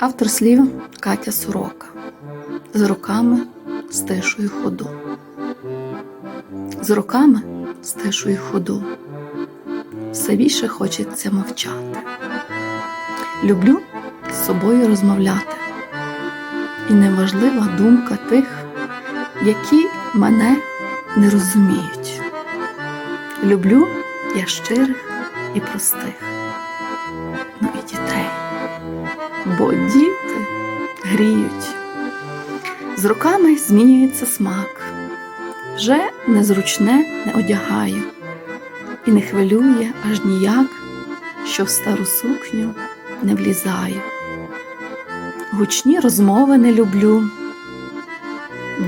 Автор слів Катя Сорока. З роками стишую ходу. З роками стишую ходу. Все більше хочеться мовчати. Люблю з собою розмовляти. І неважлива думка тих, які мене не розуміють. Люблю я щирих і простих, ну дітей, бо діти гріють. З роками змінюється смак, вже незручне не одягаю, і не хвилює аж ніяк, що в стару сукню не влізаю. Гучні розмови не люблю,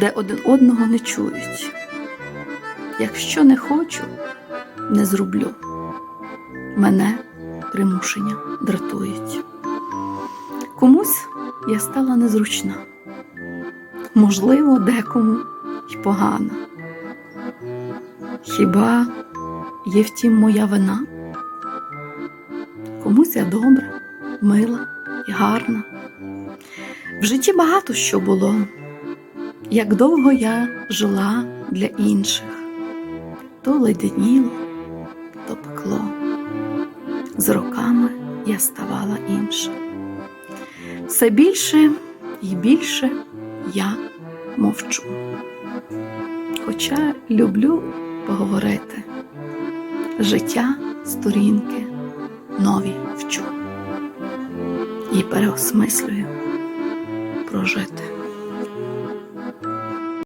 де один одного не чують. Якщо не хочу, не зроблю. Мене примушення дратують. Комусь я стала незручна, можливо, декому й погана. Хіба є втім моя вина? Комусь я добра, мила і гарна. В житті багато що було, як довго я жила для інших, то леденіло, то пекло. З роками я ставала інша. Все більше і більше я мовчу. Хоча люблю поговорити, життя сторінки нові вчу і переосмислюю прожити.